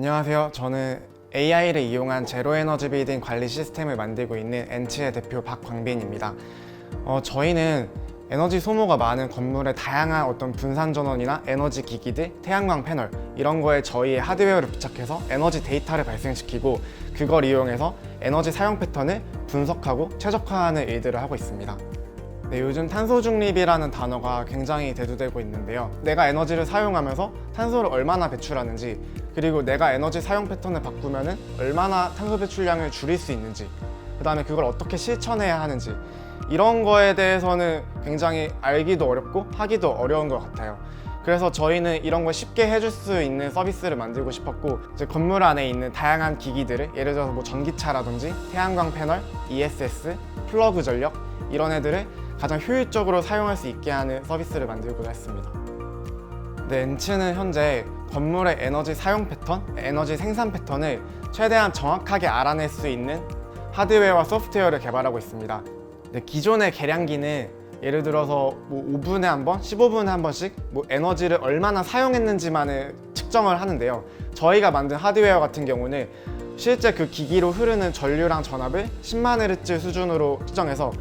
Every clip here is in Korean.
안녕하세요. 저는 AI를 이용한 제로 에너지 빌딩 관리 시스템을 만들고 있는 엔치의 대표 박광빈입니다. 어, 저희는 에너지 소모가 많은 건물의 다양한 어떤 분산 전원이나 에너지 기기들, 태양광 패널 이런 거에 저희의 하드웨어를 부착해서 에너지 데이터를 발생시키고 그걸 이용해서 에너지 사용 패턴을 분석하고 최적화하는 일들을 하고 있습니다. 네, 요즘 탄소 중립이라는 단어가 굉장히 대두되고 있는데요. 내가 에너지를 사용하면서 탄소를 얼마나 배출하는지, 그리고 내가 에너지 사용 패턴을 바꾸면은 얼마나 탄소 배출량을 줄일 수 있는지, 그 다음에 그걸 어떻게 실천해야 하는지, 이런 거에 대해서는 굉장히 알기도 어렵고 하기도 어려운 것 같아요. 그래서 저희는 이런 걸 쉽게 해줄 수 있는 서비스를 만들고 싶었고 이제 건물 안에 있는 다양한 기기들을 예를 들어서 뭐 전기차라든지 태양광 패널, ESS, 플러그 전력 이런 애들을 가장 효율적으로 사용할 수 있게 하는 서비스를 만들고자 했습니다. 네, 엔츠는 현재 건물의 에너지 사용 패턴, 에너지 생산 패턴을 최대한 정확하게 알아낼 수 있는 하드웨어와 소프트웨어를 개발하고 있습니다. 네, 기존의 계량기는 예를 들어서 뭐 5분에 한 번, 15분에 한 번씩 뭐 에너지를 얼마나 사용했는지만을 측정을 하는데요. 저희가 만든 하드웨어 같은 경우는 실제 그 기기로 흐르는 전류랑 전압을 10만 헤르츠 수준으로 측정해서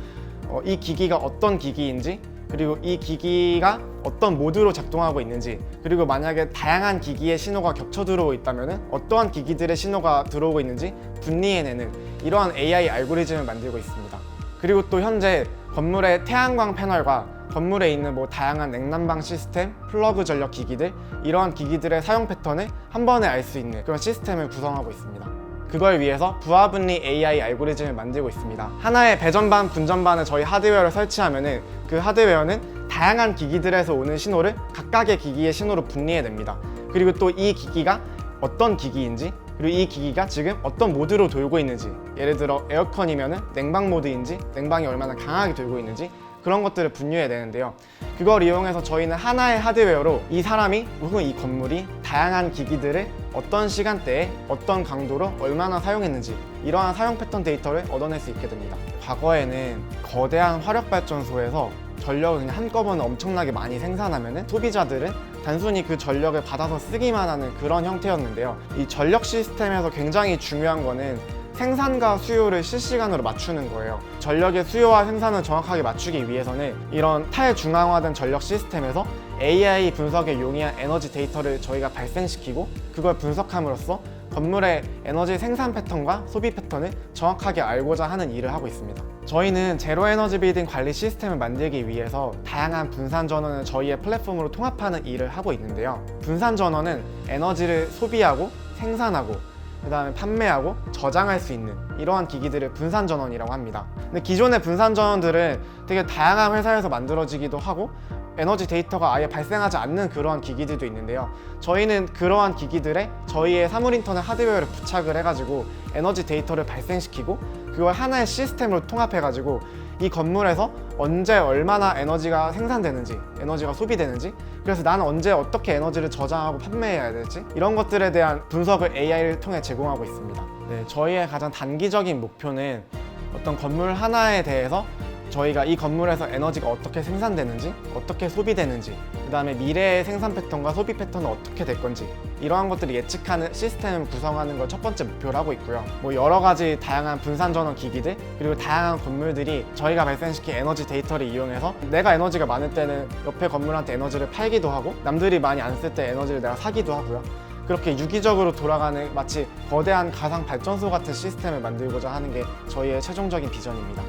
어, 이 기기가 어떤 기기인지 그리고 이 기기가 어떤 모드로 작동하고 있는지 그리고 만약에 다양한 기기의 신호가 겹쳐 들어오고 있다면 어떠한 기기들의 신호가 들어오고 있는지 분리해내는 이러한 AI 알고리즘을 만들고 있습니다. 그리고 또 현재 건물의 태양광 패널과 건물에 있는 뭐 다양한 냉난방 시스템, 플러그 전력 기기들 이러한 기기들의 사용 패턴을 한 번에 알 수 있는 그런 시스템을 구성하고 있습니다. 그걸 위해서 부하분리 AI 알고리즘을 만들고 있습니다. 하나의 배전반, 분전반을 저희 하드웨어를 설치하면은 그 하드웨어는 다양한 기기들에서 오는 신호를 각각의 기기의 신호로 분리해냅니다. 그리고 또 이 기기가 어떤 기기인지 그리고 이 기기가 지금 어떤 모드로 돌고 있는지 예를 들어 에어컨이면은 냉방 모드인지 냉방이 얼마나 강하게 돌고 있는지 그런 것들을 분류해 내는데요. 그걸 이용해서 저희는 하나의 하드웨어로 이 사람이 혹은 이 건물이 다양한 기기들을 어떤 시간대에 어떤 강도로 얼마나 사용했는지 이러한 사용 패턴 데이터를 얻어낼 수 있게 됩니다. 과거에는 거대한 화력 발전소에서 전력을 그냥 한꺼번에 엄청나게 많이 생산하면은 소비자들은 단순히 그 전력을 받아서 쓰기만 하는 그런 형태였는데요. 이 전력 시스템에서 굉장히 중요한 거는 생산과 수요를 실시간으로 맞추는 거예요. 전력의 수요와 생산을 정확하게 맞추기 위해서는 이런 탈중앙화된 전력 시스템에서 AI 분석에 용이한 에너지 데이터를 저희가 발생시키고 그걸 분석함으로써 건물의 에너지 생산 패턴과 소비 패턴을 정확하게 알고자 하는 일을 하고 있습니다. 저희는 제로 에너지 빌딩 관리 시스템을 만들기 위해서 다양한 분산 전원을 저희의 플랫폼으로 통합하는 일을 하고 있는데요. 분산 전원은 에너지를 소비하고 생산하고 그 다음에 판매하고 저장할 수 있는 이러한 기기들을 분산 전원이라고 합니다. 근데 기존의 분산 전원들은 되게 다양한 회사에서 만들어지기도 하고 에너지 데이터가 아예 발생하지 않는 그러한 기기들도 있는데요. 저희는 그러한 기기들에 저희의 사물 인터넷 하드웨어를 부착을 해가지고 에너지 데이터를 발생시키고 그걸 하나의 시스템으로 통합해가지고 이 건물에서 언제 얼마나 에너지가 생산되는지 에너지가 소비되는지 그래서 나는 언제 어떻게 에너지를 저장하고 판매해야 될지 이런 것들에 대한 분석을 AI를 통해 제공하고 있습니다. 네, 저희의 가장 단기적인 목표는 어떤 건물 하나에 대해서 저희가 이 건물에서 에너지가 어떻게 생산되는지, 어떻게 소비되는지, 그 다음에 미래의 생산 패턴과 소비 패턴은 어떻게 될 건지, 이러한 것들을 예측하는 시스템을 구성하는 걸 첫 번째 목표로 하고 있고요. 뭐 여러 가지 다양한 분산 전원 기기들, 그리고 다양한 건물들이 저희가 발생시킨 에너지 데이터를 이용해서 내가 에너지가 많을 때는 옆에 건물한테 에너지를 팔기도 하고, 남들이 많이 안 쓸 때 에너지를 내가 사기도 하고요. 그렇게 유기적으로 돌아가는 마치 거대한 가상 발전소 같은 시스템을 만들고자 하는 게 저희의 최종적인 비전입니다.